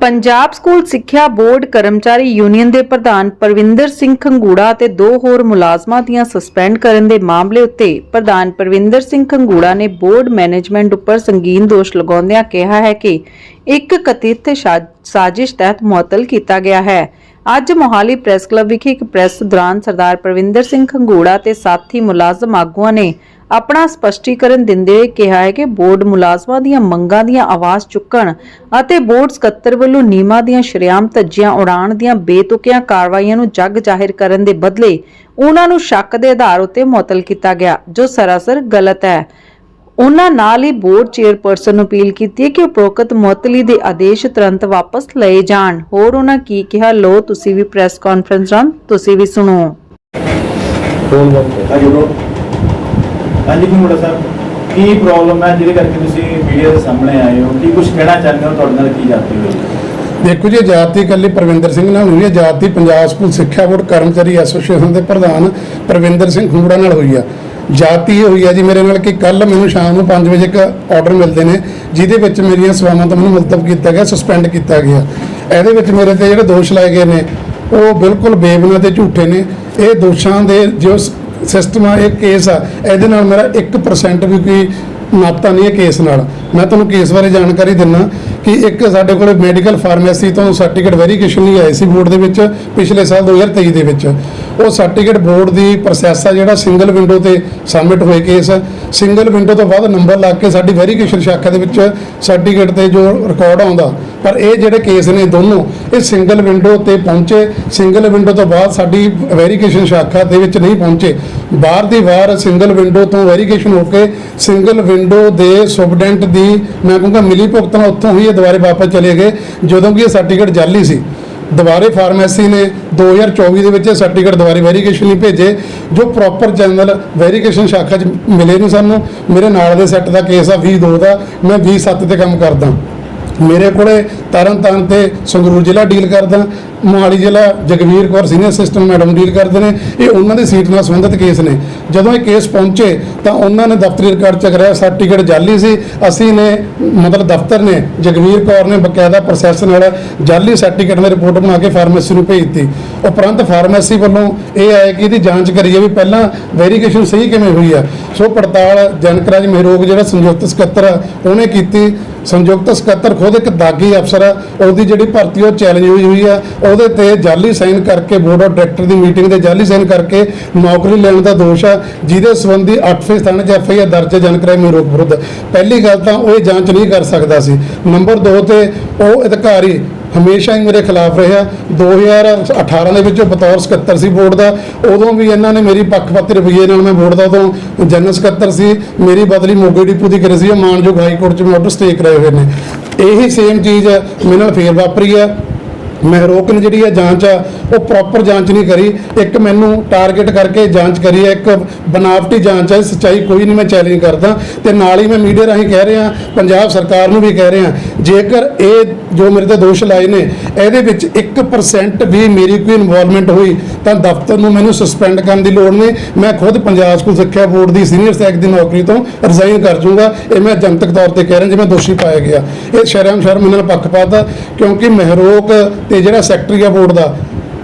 Punjab school ਸਿੱਖਿਆ board ਕਰਮਚਾਰੀ union ਦੇ ਪ੍ਰਧਾਨ ਪਰਵਿੰਦਰ ਸਿੰਘ ਖੰਗੂੜਾ ਅਤੇ ਦੋ ਹੋਰ ਮੁਲਾਜ਼ਮਾਂ ਦੀਆਂ ਸਸਪੈਂਡ ਕਰਨ ਦੇ ਮਾਮਲੇ ਉੱਤੇ ਪ੍ਰਧਾਨ ਪਰਵਿੰਦਰ ਸਿੰਘ ਖੰਗੂੜਾ ਨੇ ਬੋਰਡ ਮੈਨੇਜਮੈਂਟ ਉੱਪਰ ਸੰਗੀਨ ਦੋਸ਼ ਲਗਾਉਂਦਿਆਂ ਕਿਹਾ ਹੈ ਕਿ ਇੱਕ ਕਥਿਤ ਸਾਜ਼ਿਸ਼ ਤਹਿਤ ਮੁਅੱਤਲ ਕੀਤਾ ਗਿਆ ਹੈ। ਅੱਜ ਮੋਹਾਲੀ ਪ੍ਰੈਸ ਕਲੱਬ ਵਿਖੇ ਇੱਕ ਪ੍ਰੈਸ ਦੌਰਾਨ ਸਰਦਾਰ ਪਰਵਿੰਦਰ ਸਿੰਘ ਖੰਗੂੜਾ ਤੇ ਸਾਥੀ ਮੁਲਾਜ਼ਮ ਆਗੂਆਂ ਨੇ ਆਪਣਾ ਸਪਸ਼ਟੀਕਰਨ ਦਿੰਦੇ ਹੋਏ ਕਿਹਾ ਹੈ ਕਿ ਬੋਰਡ ਮੁਲਾਜ਼ਮਾਂ ਦੀਆਂ ਮੰਗਾਂ ਦੀਆਂ ਆਵਾਜ਼ ਚੁੱਕਣ ਅਤੇ ਬੋਰਡ ਸਕੱਤਰ ਵੱਲੋਂ ਨੀਮਾਂ ਦੀਆਂ ਸ਼ਰੇਆਮ ਧੱਜੀਆਂ ਉਡਾਣ ਦੀਆਂ ਬੇਤੁਕੀਆਂ ਕਾਰਵਾਈਆਂ ਨੂੰ ਜੱਗ ਜਾਹਿਰ ਕਰਨ ਦੇ ਬਦਲੇ ਉਹਨਾਂ ਨੂੰ ਸ਼ੱਕ ਦੇ ਆਧਾਰ ਉੱਤੇ ਮੁਅੱਤਲ ਕੀਤਾ ਗਿਆ, ਜੋ ਸਰਾਸਰ ਗਲਤ ਹੈ। ਉਹਨਾਂ ਨਾਲ ਹੀ ਬੋਰਡ ਚੇਅਰਪਰਸਨ ਨੂੰ ਅਪੀਲ ਕੀਤੀ ਹੈ ਕਿ ਉਪਰੋਕਤ ਮੁਅੱਤਲੀ ਦੇ ਆਦੇਸ਼ ਤੁਰੰਤ ਵਾਪਸ ਲਏ ਜਾਣ। ਹੋਰ ਉਹਨਾਂ ਕੀ ਕਿਹਾ? ਲੋ ਤੁਸੀਂ ਵੀ ਪ੍ਰੈਸ ਕਾਨਫਰੰਸ ਰਾਂ ਤੁਸੀਂ ਵੀ ਸੁਣੋ। ਹਾਂਜੀ ਬ్రో ਸਾਹਿਬ, ਕੀ ਪ੍ਰੋਬਲਮ ਹੈ ਜਿਹਦੇ ਕਰਕੇ ਤੁਸੀਂ ਮੀਡੀਆ ਦੇ ਸਾਹਮਣੇ ਆਏ ਹੋ? ਕੀ ਕੁਝ ਕਹਿਣਾ ਚਾਹੁੰਦੇ ਹੋ ਤੁਹਾਡੇ ਨਾਲ ਕੀ ਜਾਂਦੀ ਹੋਈ? ਦੇਖੋ ਜੀ, ਆਜ਼ਾਦੀ ਇਕੱਲੀ ਪ੍ਰਵਿੰਦਰ ਸਿੰਘ ਨਾਲ ਨਹੀਂ ਆਜ਼ਾਦੀ ਪੰਜਾਬ ਸਕੂਲ ਸਿੱਖਿਆ ਬੋਰਡ ਕਰਮਚਾਰੀ ਐਸੋਸੀਏਸ਼ਨ ਦੇ ਪ੍ਰਧਾਨ ਪ੍ਰਵਿੰਦਰ ਸਿੰਘ ਖੰਗੂੜਾ ਨਾਲ ਹੋਈ ਆ ਜਾਤੀ ਇਹ ਹੋਈ ਆ ਜੀ, ਮੇਰੇ ਨਾਲ ਕਿ ਕੱਲ ਮੈਨੂੰ ਸ਼ਾਮ ਨੂੰ 5 ਵਜੇ ਇੱਕ ਆਰਡਰ ਮਿਲਦੇ ਨੇ, ਜਿਹਦੇ ਵਿੱਚ ਮੇਰੀਆਂ ਸੇਵਾਵਾਂ ਤੋਂ ਮੈਨੂੰ ਮੁਲਤਵ ਕੀਤਾ ਗਿਆ ਸਸਪੈਂਡ ਕੀਤਾ ਗਿਆ। ਇਹਦੇ ਵਿੱਚ ਮੇਰੇ ਤੇ ਜਿਹੜੇ ਦੋਸ਼ ਲਾਏ ਗਏ ਨੇ, ਉਹ ਬਿਲਕੁਲ ਬੇਬੁਨਿਆਦ ਤੇ ਝੂਠੇ ਨੇ। ਇਹ ਦੋਸ਼ਾਂ ਦੇ ਜੋ ਸਿਸਟਮ ਆ, ਇਹ ਕੇਸ ਆ। ਇਹਦੇ ਨਾਲ ਮੇਰਾ 1% ਵੀ ਕੋਈ ਨਾਤਾ ਨਹੀਂ ਹੈ ਕੇਸ ਨਾਲ। ਮੈਂ ਤੁਹਾਨੂੰ ਕੇਸ ਬਾਰੇ ਜਾਣਕਾਰੀ ਦਿੰਨਾ ਕਿ ਇੱਕ ਸਾਡੇ ਕੋਲੇ ਮੈਡੀਕਲ ਫਾਰਮੇਸੀ ਤੋਂ ਸਰਟੀਫਿਕੇਟ ਵੈਰੀਫਿਕੇਸ਼ਨ ਲਈ ਆਏ ਸੀ ਬੋਰਡ ਦੇ ਵਿੱਚ ਪਿਛਲੇ ਸਾਲ 2023 ਦੇ ਵਿੱਚ। ਉਹ ਸਰਟੀਫਿਕੇਟ ਬੋਰਡ ਦੀ ਪ੍ਰੋਸੈਸ ਆ ਜਿਹੜਾ ਸਿੰਗਲ ਵਿੰਡੋ ਤੇ ਸਬਮਿਟ ਹੋਏ ਕੇਸ ਸਿੰਗਲ ਵਿੰਡੋ ਤੋਂ ਬਾਅਦ ਨੰਬਰ ਲਾ ਕੇ ਸਾਡੀ ਵੈਰੀਫਿਕੇਸ਼ਨ ਸ਼ਾਖਾ ਦੇ ਵਿੱਚ ਸਰਟੀਫਿਕੇਟ ਤੇ ਜੋ ਰਿਕਾਰਡ ਆਉਂਦਾ ਪਰ ਇਹ ਜਿਹੜੇ ਕੇਸ ਨੇ ਦੋਨੋਂ, ਇਹ ਸਿੰਗਲ ਵਿੰਡੋ ਤੇ ਪਹੁੰਚੇ। ਸਿੰਗਲ ਵਿੰਡੋ ਤੋਂ ਬਾਅਦ ਸਾਡੀ ਵੈਰੀਫਿਕੇਸ਼ਨ ਸ਼ਾਖਾ ਦੇ ਵਿੱਚ ਨਹੀਂ ਪਹੁੰਚੇ। ਬਾਹਰ ਦੀ ਵਾਰ ਸਿੰਗਲ ਵਿੰਡੋ ਤੋਂ ਵੈਰੀਫਿਕੇਸ਼ਨ ਹੋ ਕੇ ਸਿੰਗਲ ਵਿੰਡੋ ਦੇ ਸੁਬਡੈਂਟ ਦੀ, ਮੈਂ ਕਹੂੰਗਾ ਮਿਲੀ ਭੁਗਤਣਾ ਉੱਥੋਂ ਹੀ ਇਹ ਦੁਬਾਰੇ ਵਾਪਸ ਚਲੇ ਗਏ, ਜਦੋਂ ਕਿ ਇਹ ਸਰਟੀਫਿਕੇਟ ਜਾਲੀ ਸੀ। ਦੁਬਾਰੇ ਫਾਰਮੇਸੀ ਨੇ 2024 ਦੇ ਵਿੱਚ ਸਰਟੀਫਿਕੇਟ ਦੁਬਾਰੇ ਵੈਰੀਫਿਕੇਸ਼ਨ ਲਈ ਭੇਜੇ, ਜੋ ਪ੍ਰੋਪਰ ਜਨਰਲ ਵੈਰੀਫਿਕੇਸ਼ਨ ਸ਼ਾਖਾ 'ਚ ਮਿਲੇ ਨਹੀਂ ਸਾਨੂੰ। ਮੇਰੇ ਨਾਲ ਦੇ ਸੈੱਟ ਦਾ ਕੇਸ ਆ 22 ਦਾ ਮੈਂ 27 ਤੇ ਕੰਮ ਕਰਦਾ। ਮੇਰੇ ਕੋਲੇ ਤਰਨਤਾਰਨ ਤੇ ਸੰਗਰੂਰ ਜ਼ਿਲ੍ਹਾ ਡੀਲ ਕਰਦਾ, ਮੋਹਾਲੀ ਜ਼ਿਲ੍ਹਾ Jagvir Kaur senior assistant madam deal ਕਰਦੇ ਨੇ, ਇਹ ਉਹਨਾਂ ਦੀ ਸੀਟ ਨਾਲ ਸੰਬੰਧਿਤ ਕੇਸ ਨੇ। ਜਦੋਂ ਇਹ ਕੇਸ ਪਹੁੰਚੇ, ਤਾਂ ਉਹਨਾਂ ਨੇ ਦਫ਼ਤਰੀ ਰਿਕਾਰਡ ਚੈੱਕ ਕਰਿਆ ਸਰਟੀਫਿਕੇਟ ਜਾਲੀ ਸੀ। ਅਸੀਂ ਨੇ, ਮਤਲਬ ਦਫ਼ਤਰ ਨੇ, ਜਗਵੀਰ ਕੌਰ ਨੇ ਬਕਾਇਦਾ ਪ੍ਰੋਸੈਸ ਨਾਲ ਜਾਲੀ ਸਰਟੀਫਿਕੇਟ ਦੀ ਰਿਪੋਰਟ ਬਣਾ ਕੇ ਫਾਰਮੇਸੀ ਨੂੰ ਭੇਜਤੀ ਉਪਰੰਤ ਫਾਰਮੇਸੀ ਵੱਲੋਂ ਇਹ ਆਇਆ ਕਿ ਇਹਦੀ ਜਾਂਚ ਕਰੀਏ ਵੀ ਪਹਿਲਾਂ ਵੈਰੀਫਿਕੇਸ਼ਨ ਸਹੀ ਕਿਵੇਂ ਹੋਈ ਆ। ਸੋ ਪੜਤਾਲ ਜਨਕਰਾਜ ਮਹਿਰੋਗ ਜਿਹੜਾ ਸੰਯੁਕਤ ਸਕੱਤਰ ਆ, ਉਹਨੇ ਕੀਤੀ। ਸੰਯੁਕਤ ਸਕੱਤਰ ਖੁਦ ਇੱਕ ਦਾਗੀ ਅਫਸਰ ਆ ਉਹਦੀ ਜਿਹੜੀ ਭਰਤੀ ਉਹ ਚੈਲੰਜ ਹੋਈ ਹੋਈ ਆ ਉਹਦੇ ਤੇ ਜਾਲੀ ਸਾਈਨ ਕਰਕੇ ਬੋਰਡ ਆਫ ਡਾਇਰੈਕਟਰ ਦੀ ਮੀਟਿੰਗ ਦੇ ਜਾਲੀ ਸਾਈਨ ਕਰਕੇ ਨੌਕਰੀ ਲੈਣ ਦਾ ਦੋਸ਼ ਆ ਜਿਹਦੇ ਸੰਬੰਧੀ 8 ਫੇਸ ਥਾਣੇ 'ਚ ਐਫ ਆਈ ਆਰ ਦਰਜ ਹੈ। ਜਨਕਰਾਜ ਮਹਿਰੋਗ ਵਿਰੁੱਧ। ਪਹਿਲੀ ਗੱਲ ਤਾਂ ਉਹ ਇਹ ਜਾਂਚ ਨਹੀਂ ਕਰ ਸਕਦਾ ਸੀ। ਨੰਬਰ 2 ਤੇ ਉਹ ਅਧਿਕਾਰੀ ਹਮੇਸ਼ਾ ਹੀ ਮੇਰੇ ਖਿਲਾਫ ਰਿਹਾ। 2018 ਦੇ ਵਿੱਚ ਉਹ ਬਤੌਰ ਸਕੱਤਰ ਸੀ ਬੋਰਡ ਦਾ, ਉਦੋਂ ਵੀ ਇਹਨਾਂ ਨੇ ਮੇਰੀ ਪੱਖਪਾਤੀ ਰਵੱਈਏ ਨਾਲ ਮੈਂ ਬੋਰਡ ਦਾ ਉਦੋਂ ਜਨਰਲ ਸਕੱਤਰ ਸੀ। ਮੇਰੀ ਬਦਲੀ ਮੋਗੇ ਡਿਪੂ ਦੀ ਕਰੀ ਸੀ, ਉਹ ਮਾਨਯੋਗ ਹਾਈ ਕੋਰਟ 'ਚ ਮੈਂ ਆਰਡਰ ਸਟੇ ਕਰਾਏ ਹੋਏ ਨੇ। ਇਹੀ ਸੇਮ ਚੀਜ਼ ਮੇਰੇ ਨਾਲ ਫੇਰ ਵਾਪਰੀ ਆ ਮਹਿਰੋਕਨ ਜਿਹੜੀ ਹੈ, ਜਾਂਚ ਆ ਉਹ ਪ੍ਰੋਪਰ ਜਾਂਚ ਨਹੀਂ ਕਰੀ। ਇੱਕ ਮੈਨੂੰ ਟਾਰਗੇਟ ਕਰਕੇ ਜਾਂਚ ਕਰੀ ਹੈ। ਇੱਕ ਬਨਾਵਟੀ ਜਾਂਚ ਹੈ। ਸੱਚਾਈ ਕੋਈ ਨਹੀਂ ਮੈਂ ਚੈਲੰਜ ਕਰਦਾ। ਤੇ ਨਾਲ ਹੀ ਮੈਂ ਮੀਡੀਆ ਰਾਹੀਂ ਕਹਿ ਰਿਹਾ, ਪੰਜਾਬ ਸਰਕਾਰ ਨੂੰ ਵੀ ਕਹਿ ਰਿਹਾ, ਜੇਕਰ ਇਹ ਜੋ ਮੇਰੇ ਤੇ ਦੋਸ਼ ਲਾਏ ਨੇ, ਇਹਦੇ ਵਿੱਚ 1% ਵੀ ਮੇਰੀ ਕੋਈ ਇਨਵੋਲਵਮੈਂਟ ਹੋਈ, ਤਾਂ ਦਫ਼ਤਰ ਨੂੰ ਮੈਨੂੰ ਸਸਪੈਂਡ ਕਰਨ ਦੀ ਲੋੜ ਨਹੀਂ। ਮੈਂ ਖੁਦ ਪੰਜਾਬ ਸਕੂਲ ਸਿੱਖਿਆ ਬੋਰਡ ਦੀ ਸੀਨੀਅਰ ਸੈਕ ਦੀ ਨੌਕਰੀ ਤੋਂ ਰਿਜ਼ਾਈਨ ਕਰ ਜੂੰਗਾ। ਇਹ ਮੈਂ ਜਨਤਕ ਤੌਰ ਤੇ ਕਹਿ ਰਿਹਾ, ਜਿਵੇਂ ਦੋਸ਼ੀ ਪਾਇਆ ਗਿਆ। ਇਹ ਸ਼ਰਮ ਸ਼ਰਮ ਇਹਨਾਂ ਨਾਲ ਪੱਖਪਾਤ ਆ ਕਿਉਂਕਿ ਮਹਿਰੋਕ ਤੇ ਜਿਹੜਾ ਸੈਕਟਰੀ ਆ ਬੋਰਡ ਦਾ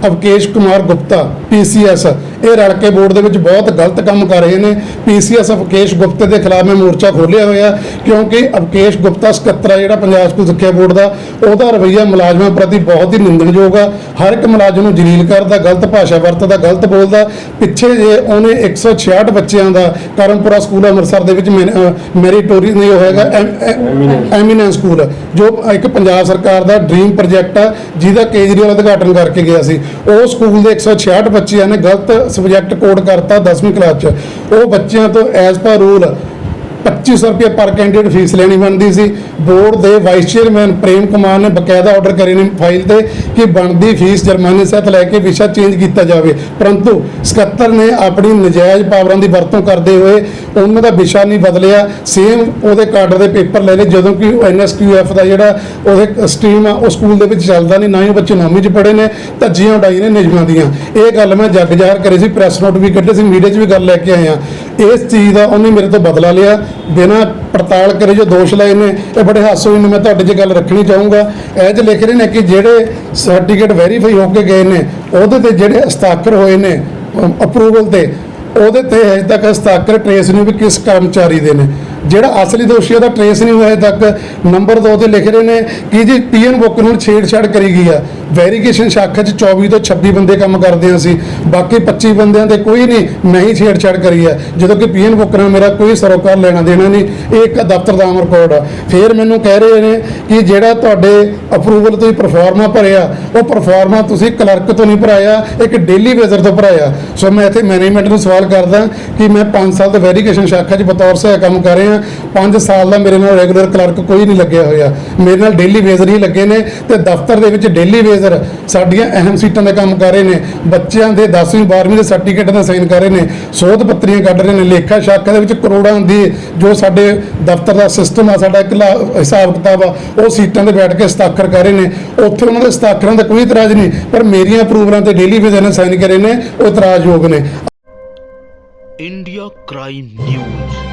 ਅਵਕੇਸ਼ ਕੁਮਾਰ ਗੁਪਤਾ ਪੀਸੀਐਸ ਇਹ ਰਲ ਕੇ ਬੋਰਡ ਦੇ ਵਿੱਚ ਬਹੁਤ ਗਲਤ ਕੰਮ ਕਰ ਰਹੇ ਨੇ। ਪੀਸੀਐਸ ਅਵਕੇਸ਼ ਗੁਪਤੇ ਦੇ ਖਿਲਾਫ ਮੈਂ ਮੋਰਚਾ ਖੋਲ੍ਹਿਆ ਹੋਇਆ ਕਿਉਂਕਿ ਅਵਕੇਸ਼ ਗੁਪਤਾ ਸਕੱਤਰ ਆ ਜਿਹੜਾ ਪੰਜਾਬ ਸਕੂਲ ਸਿੱਖਿਆ ਬੋਰਡ ਦਾ ਉਹਦਾ ਰਵੱਈਆ ਮੁਲਾਜ਼ਮਾਂ ਪ੍ਰਤੀ ਬਹੁਤ ਹੀ ਨਿੰਦਣਯੋਗ ਆ। ਹਰ ਇੱਕ ਮੁਲਾਜ਼ਮ ਨੂੰ ਜਲੀਲ ਕਰਦਾ ਗਲਤ ਭਾਸ਼ਾ ਵਰਤਦਾ ਗਲਤ ਬੋਲਦਾ। ਪਿੱਛੇ ਜੇ ਉਹਨੇ 166 ਬੱਚਿਆਂ ਦਾ ਕਰਮਪੁਰਾ ਸਕੂਲ ਅੰਮ੍ਰਿਤਸਰ ਦੇ ਵਿੱਚ ਮੈਰੀਟੋਰੀ ਨਹੀਂ ਹੋਏਗਾ ਐਮੀਨੈਂਸ ਸਕੂਲ ਜੋ ਇੱਕ ਪੰਜਾਬ ਸਰਕਾਰ ਦਾ ਡ੍ਰੀਮ ਪ੍ਰੋਜੈਕਟ ਆ ਜਿਹਦਾ ਕੇਜਰੀਵਾਲ ਉਦਘਾਟਨ ਕਰਕੇ ਗਿਆ ਸੀ। ਉਹ ਸਕੂਲ ਦੇ 166 ਬੱਚਿਆਂ ਨੇ ਗਲਤ ਸਬਜੈਕਟ ਕੋਡ ਕਰਤਾ 10ਵੀਂ ਕਲਾਸ 'ਚ। ਉਹ ਬੱਚਿਆਂ ਤੋਂ ਐਜ਼ ਪਰ ਰੂਲ 2500 ਰੁਪਏ ਪਰ ਕੈਂਡੀਡੇਟ ਫੀਸ ਲੈਣੀ ਬਣਦੀ ਸੀ। ਬੋਰਡ ਦੇ ਵਾਈਸ ਚੇਅਰਮੈਨ ਪ੍ਰੇਮ ਕੁਮਾਰ ਨੇ ਬਕਾਇਦਾ ਆਰਡਰ ਕਰੇ ਨੇ ਫਾਈਲ ਤੇ ਕਿ ਬਣਦੀ ਫੀਸ ਜੁਰਮਾਨੇ ਸਹਿਤ ਲੈ ਕੇ ਵਿਸ਼ਾ ਚੇਂਜ ਕੀਤਾ ਜਾਵੇ। ਪਰੰਤੂ ਸਕੱਤਰ ਨੇ ਆਪਣੀ ਨਜਾਇਜ਼ ਪਾਵਰਾਂ ਦੀ ਵਰਤੋਂ ਕਰਦੇ ਹੋਏ ਉਹਨਾਂ ਦਾ ਵਿਸ਼ਾ ਨਹੀਂ ਬਦਲਿਆ। ਸੇਮ ਉਹਦੇ ਕਾਡਰ ਦੇ ਪੇਪਰ ਲੈ ਲਏ, ਜਦੋਂ ਕਿ ਐਨਐਸਕਿਊਐਫ ਦਾ ਜਿਹੜਾ ਉਹਦੇ ਸਟ੍ਰੀਮ ਆ, ਉਹ ਸਕੂਲ ਦੇ ਵਿੱਚ ਚੱਲਦਾ ਨਹੀਂ, ਨਾ ਹੀ ਬੱਚੇ ਨੌਵੀਂ 'ਚ ਪੜ੍ਹੇ ਨੇ, ਧੱਜੀਆਂ ਉਡਾਈ ਨੇ ਨਿਯਮਾਂ ਦੀਆਂ। ਇਹ ਗੱਲ ਮੈਂ ਜੱਗ ਜ਼ਾਹਰ ਕਰੀ ਸੀ, ਪ੍ਰੈਸ ਨੋਟ ਵੀ ਕੱਢੇ ਸੀ, ਮੀਡੀਆ 'ਚ ਵੀ ਗੱਲ ਲੈ ਕੇ ਆਇਆ। ਇਸ ਚੀਜ਼ ਦਾ ਉਹਨੇ ਮੇਰੇ ਤੋਂ ਬਦਲਾ ਲਿਆ। ਬਿਨਾਂ ਪੜਤਾਲ ਕਰੇ, ਜੋ ਦੋਸ਼ ਲਾਏ ਨੇ, ਇਹ ਬੜੇ ਹਾਸੋਹੀਣ ਨੇ, ਮੈਂ ਤੁਹਾਡੇ 'ਚ ਗੱਲ ਰੱਖਣੀ ਚਾਹੂੰਗਾ। ਇਹ 'ਚ ਲਿਖ ਰਹੇ ਨੇ ਕਿ ਜਿਹੜੇ ਸਰਟੀਫਿਕੇਟ ਵੈਰੀਫਾਈ ਹੋ ਕੇ ਗਏ ਨੇ, ਉਹਦੇ ਤੇ ਜਿਹੜੇ ਹਸਤਾਖਰ ਹੋਏ ਨੇ ਅਪਰੂਵਲ ਤੇ, ਉਹਦੇ ਤੇ ਹਜੇ ਤੱਕ ਹਸਤਾਖਰ ਟ੍ਰੇਸ ਨਹੀਂ ਵੀ ਕਿਸ ਕਰਮਚਾਰੀ ਦੇ ਨੇ। ਜਿਹੜਾ ਅਸਲੀ ਦੋਸ਼ੀ ਉਹਦਾ ਟ੍ਰੇਸ ਨਹੀਂ ਹੋਇਆ ਹਜੇ ਤੱਕ। ਨੰਬਰ 2 ਤੇ ਲਿਖ ਰਹੇ ਨੇ ਕਿ ਜੀ ਪੀਐਨ ਬੁੱਕ ਨੂੰ ਛੇੜਛਾੜ ਕਰੀ ਗਈ ਆ। ਵੈਰੀਫਿਕੇਸ਼ਨ ਸ਼ਾਖਾ 'ਚ 24 ਤੋਂ 26 ਬੰਦੇ ਕੰਮ ਕਰਦੇ ਹਾਂ ਸੀ ਬਾਕੀ 25 ਬੰਦਿਆਂ 'ਤੇ ਕੋਈ ਨਹੀਂ, ਮੈਂ ਹੀ ਛੇੜਛਾੜ ਕਰੀ ਆ। ਜਦੋਂ ਕਿ ਪੀਐਨ ਬੁੱਕ ਨਾਲ ਮੇਰਾ ਕੋਈ ਸਰੋਕਾਰ ਲੈਣਾ ਦੇਣਾ ਨਹੀਂ, ਇਹ ਇੱਕ ਦਫ਼ਤਰ ਦਾ ਅਮਰ ਕੋਡ ਆ। ਫਿਰ ਮੈਨੂੰ ਕਹਿ ਰਹੇ ਨੇ ਕਿ ਜਿਹੜਾ ਤੁਹਾਡੇ ਅਪਰੂਵਲ ਤੁਸੀਂ ਪਰਫਾਰਮਾ ਭਰਿਆ, ਉਹ ਪਰਫਾਰਮਾ ਤੁਸੀਂ ਕਲਰਕ ਤੋਂ ਨਹੀਂ ਭਰਾਇਆ, ਇੱਕ ਡੇਲੀ ਵੇਜ਼ਰ ਤੋਂ ਭਰਾਇਆ। ਸੋ ਮੈਂ ਇੱਥੇ ਮੈਨੇਜਮੈਂਟ ਨੂੰ ਸਵਾਲ ਕਰਦਾ ਕਿ ਮੈਂ 5 ਸਾਲ ਤੋਂ ਵੈਰੀਫਿਕੇਸ਼ਨ ਸ਼ਾਖਾ 'ਚ ਬਤੌਰ ਸਹਾਇਕ ਕੰਮ ਕਰ ਰਿਹਾ ਪੰਜ ਸਾਲ ਦਾ ਮੇਰੇ ਨਾਲ ਰੈਗੂਲਰ ਕਲਰਕ ਕੋਈ ਨਹੀਂ ਲੱਗਿਆ ਹੋਇਆ। ਮੇਰੇ ਨਾਲ ਡੇਲੀ ਵੇਜ਼ਰ ਹੀ ਲੱਗੇ ਨੇ ਤੇ ਦਫ਼ਤਰ ਦੇ ਵਿੱਚ ਡੇਲੀ ਵੇਜ਼ਰ ਸਾਡੀਆਂ ਅਹਿਮ ਸੀਟਾਂ ਦਾ ਕੰਮ ਕਰ ਰਹੇ ਨੇ। ਬੱਚਿਆਂ ਦੇ 10ਵੀਂ 12ਵੀਂ ਦੇ ਸਰਟੀਫਿਕੇਟ ਦਾ ਸਾਈਨ ਕਰ ਰਹੇ ਨੇ। ਸੋਧ ਪੱਤਰੀਆਂ ਕੱਢ ਰਹੇ ਨੇ। ਲੇਖਾ ਸ਼ਾਖਾ ਦੇ ਵਿੱਚ ਕਰੋੜਾਂ ਦੀ ਜੋ ਸਾਡੇ ਦਫ਼ਤਰ ਦਾ ਸਿਸਟਮ ਆ, ਸਾਡਾ ਇਕਲਾ ਹਿਸਾਬ ਕਿਤਾਬ ਆ, ਉਹ ਸੀਟਾਂ ਤੇ ਬੈਠ ਕੇ ਸਤਾਖਰ ਕਰ ਰਹੇ ਨੇ। ਉੱਥੇ ਉਹਨਾਂ ਦੇ ਸਤਾਖਰਾਂ ਦਾ ਕੋਈ ਇਤਰਾਜ਼ ਨਹੀਂ, ਪਰ ਮੇਰੀਆਂ ਅਪਰੂਵਲਾਂ ਤੇ ਡੇਲੀ ਵੇਜ਼ਰ ਨੇ ਸਾਈਨ ਕਰੇ ਨੇ, ਉਹ ਇਤਰਾਜ਼ਯੋਗ ਨੇ। India crime news